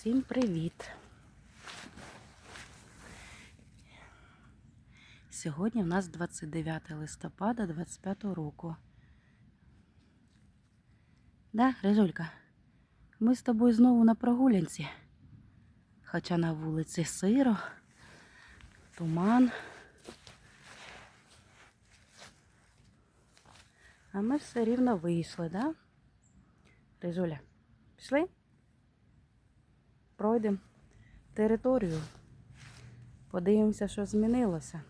Всім привіт! Сьогодні в нас 29 листопада 25 року. Да, Рижулька? Ми з тобою знову на прогулянці. Хоча на вулиці сиро, туман. А ми все рівно вийшли, да? Рижуля, пішли? Пройдемо територію. Подивимося, що змінилося.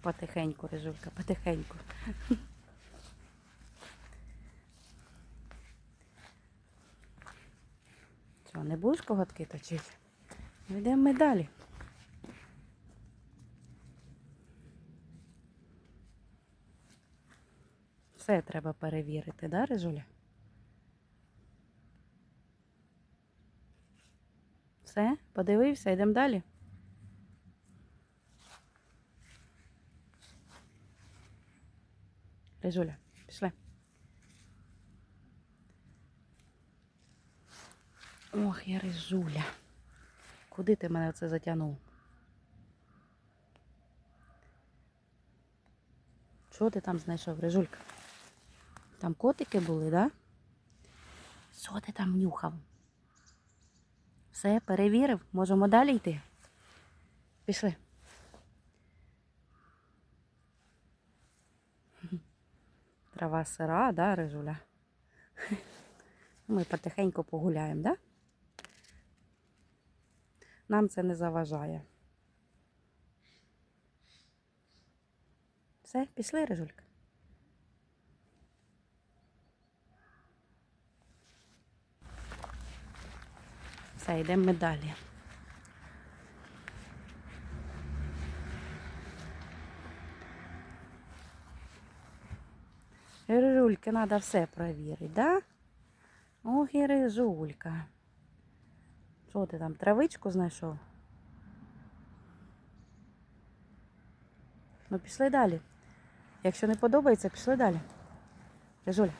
Потихеньку, Рижулька, потихеньку. Що, не будеш коготки точити? Ну, Йдемо ми далі. Все треба перевірити, да, Рижуля? Все, подивився, йдемо далі. Рижуля, пішли. Ох, я рижуля. Куди ти мене це затягнув? Що ти там знайшов, Рижулька? Там котики були, да? Що ти там нюхав? Все, перевірив, можемо далі йти. Пішли. Трава сира, да, Рижуля? Ми потихеньку погуляємо, да? Нам це не заважає. Все, пішли, Рижулька. Все, йдемо ми далі. Рижулька, треба все перевірити, да? Ох, і Рижулька. Що ти там, травичку знайшов? Ну, пішли далі. Якщо не подобається, пішли далі. Рижуля.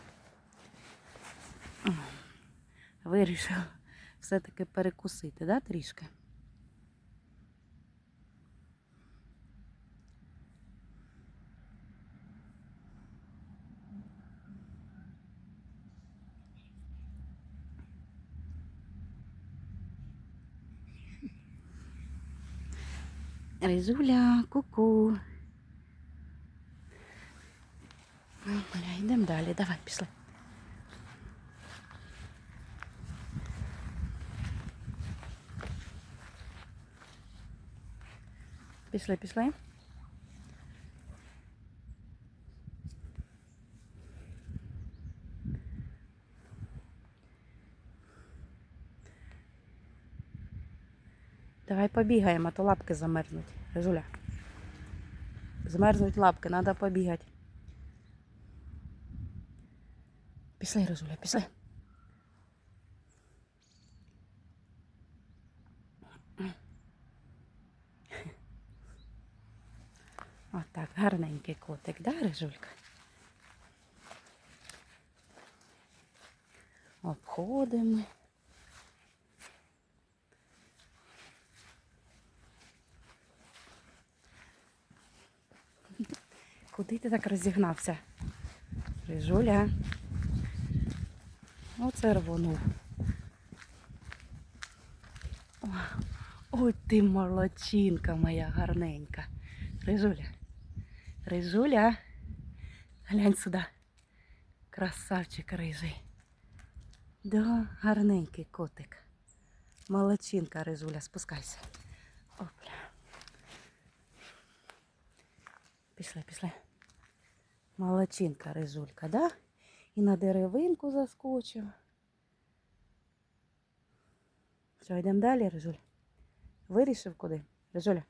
Вирішив все-таки перекусити, да, трішки? Ризуля, ку-ку. Йдемо далі. Давай, пішли. Пішли, пішли. Давай побігаємо, а то лапки замерзнуть. Жуля. Змерзнуть лапки, треба побігати. Пішли, Розуля, пішли. Гарненький котик, да, Рижулька? Обходимо. Куди ти так розігнався? Рижуля. Оце рвонув. Ой ти молодчинка моя гарненька. Рижуля. Рижуля. Глянь сюди. Красавчик рижий. Да, гарненький котик. Молодчинка, Рижуля, спускайся. Опля. Пішли, пішли. Молодчинка, Рижулька, да? І на деревинку заскочив. Що, йдемо далі, Рижуль? Вирішив куди? Рижуля?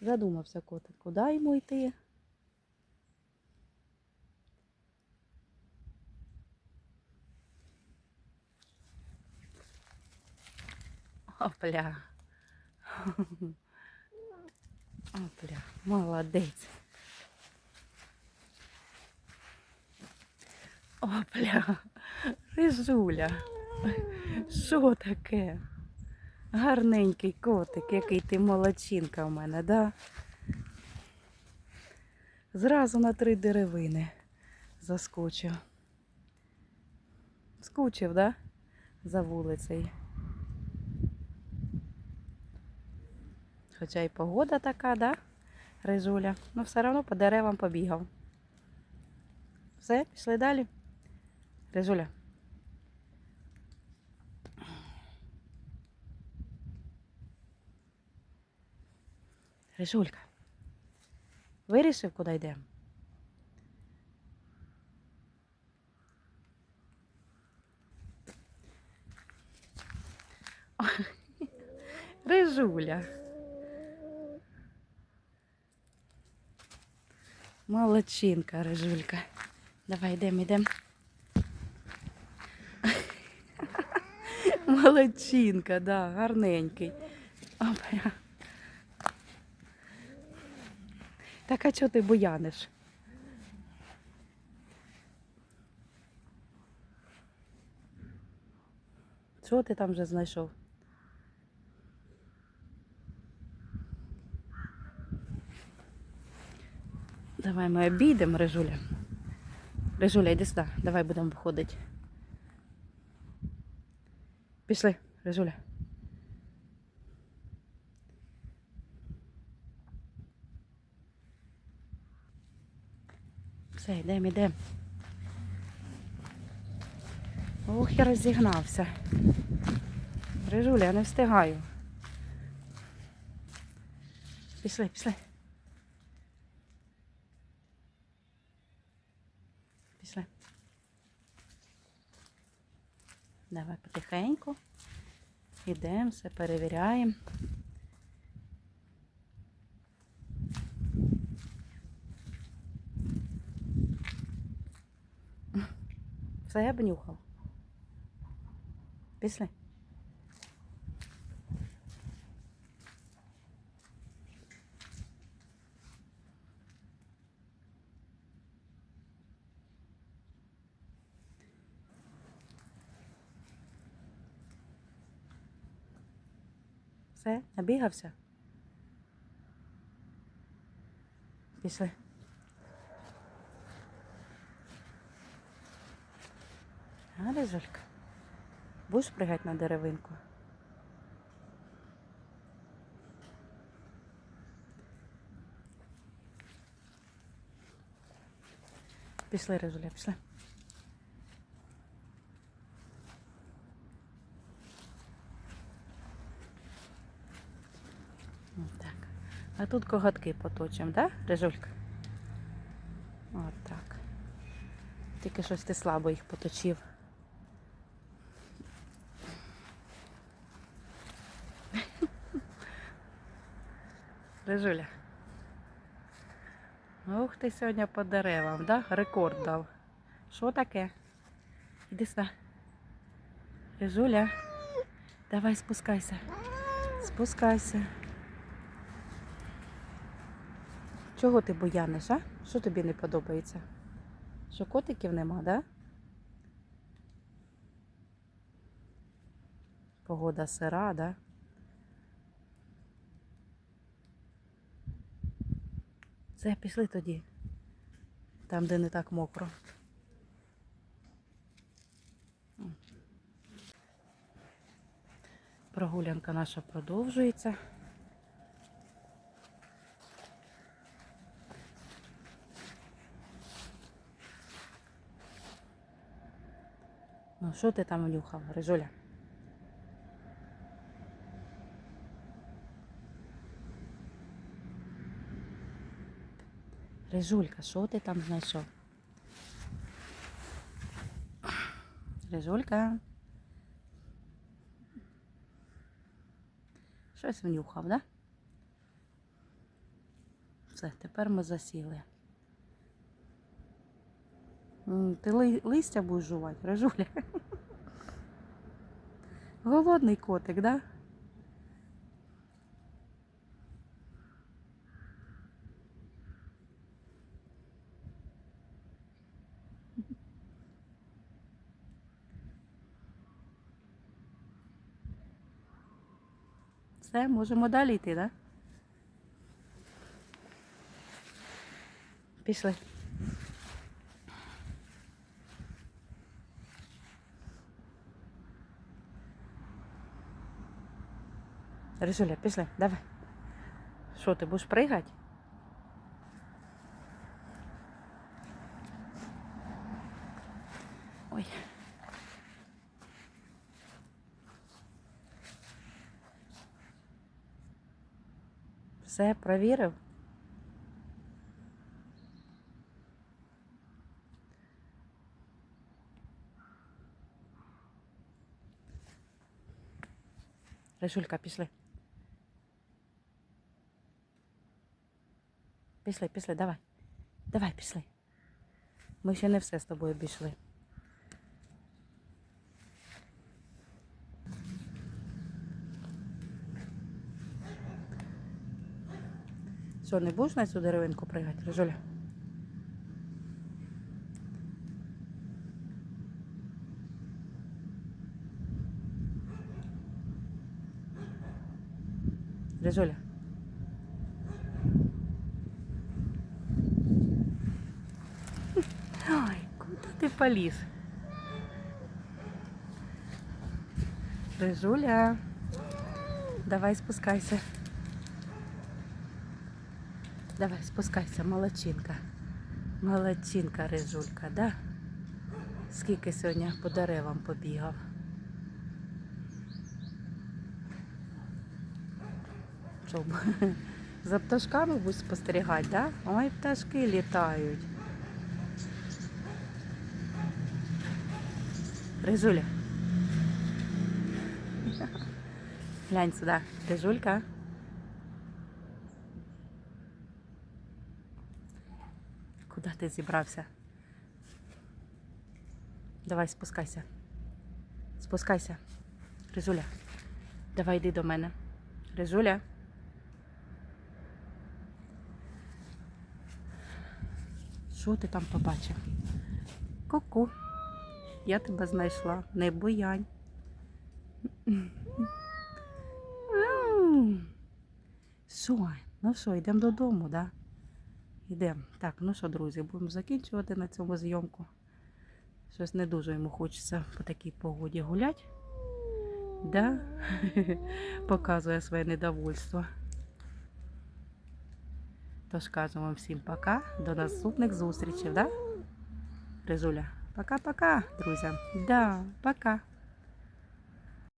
Задумався котик, куди йому йти. Опля. Опля, молодець. Опля, рижуля. Що таке? Гарненький котик, який ти молодчинка в мене, да? Зразу на три деревини заскочив. Скучив, да? За вулицею. Хоча й погода така, да? Рижуля. Ну все одно по деревам побігав. Все, пішли далі. Рижуля. Рижулька. Вирішив, куди йдемо? Рижуля. Молодчинка, Рижулька. Давай йдемо, йдемо. Молодчинка, да, гарненький. Опа. Так а чого ти буяниш? Що ти там вже знайшов? Давай ми обійдемо, Рижуля. Рижуля, йди сюди, давай будемо виходити. Пішли, Рижуля. Все, йдемо, йдемо. Ох, я розігнався. Рижуля, я не встигаю. Пішли, пішли. Пішли. Давай потихеньку. Ідемо, все перевіряємо. Все обнюхав. Пішли. Все, набігався? Пішли. А, Рижулька, будеш пригати на деревинку? Пішли, Рижуля, пішли. Так. А тут коготки поточимо, да, Рижулька? От так. Тільки щось ти слабо їх поточив. Рижуля. Ух ти сьогодні по деревам, да? Рекорд дав. Що таке? Іди сюди. Рижуля. Давай спускайся. Спускайся. Чого ти буяниш, а? Що тобі не подобається? Що котиків нема, да? Погода сира, да? Все, пішли тоді. Там, де не так мокро. Прогулянка наша продовжується. Ну, що ти там нюхав, Рижуля? Рижулька, що ти там знайшов? Рижулька. Щось внюхав, да? Все, тепер ми засіли. Ти ли- листя будеш жувати, Рижуля? Голодний котик, да? Все, можемо далі йти, так? Да? Пішли. Рижуля, пішли, давай. Що, ти будеш пригати? Ой. Все провірив? Рижулька, пішли. Пішли, пішли, давай. Давай, пішли. Ми ще не все з тобою обійшли. Що, не будеш на цю деревинку пригати, Рижуля? Рижуля. Ой, куда ты полез? Рыжуля, давай спускайся. Давай, спускайся, молодчинка. Молодчинка, Рижулька, да? Скільки сьогодні по деревам побігав. Що, за пташками будеш спостерігати, да? Ой, пташки літають. Рижуля. Глянь сюди. Рижулька. Куди ти зібрався? Давай спускайся. Спускайся. Рижуля. Давай йди до мене. Рижуля. Що ти там побачив? Ку-ку. Я тебе знайшла. Не буянь. Що? Ну що, йдемо додому, да? Йдемо. Так, ну що, друзі, будемо закінчувати на цьому зйомку. Щось не дуже йому хочеться по такій погоді гуляти. Да? Показує своє недовольство. Тож кажемо вам всім пока. До наступних зустрічей, да? Ризуля. Пока-пока, друзі. Да, пока.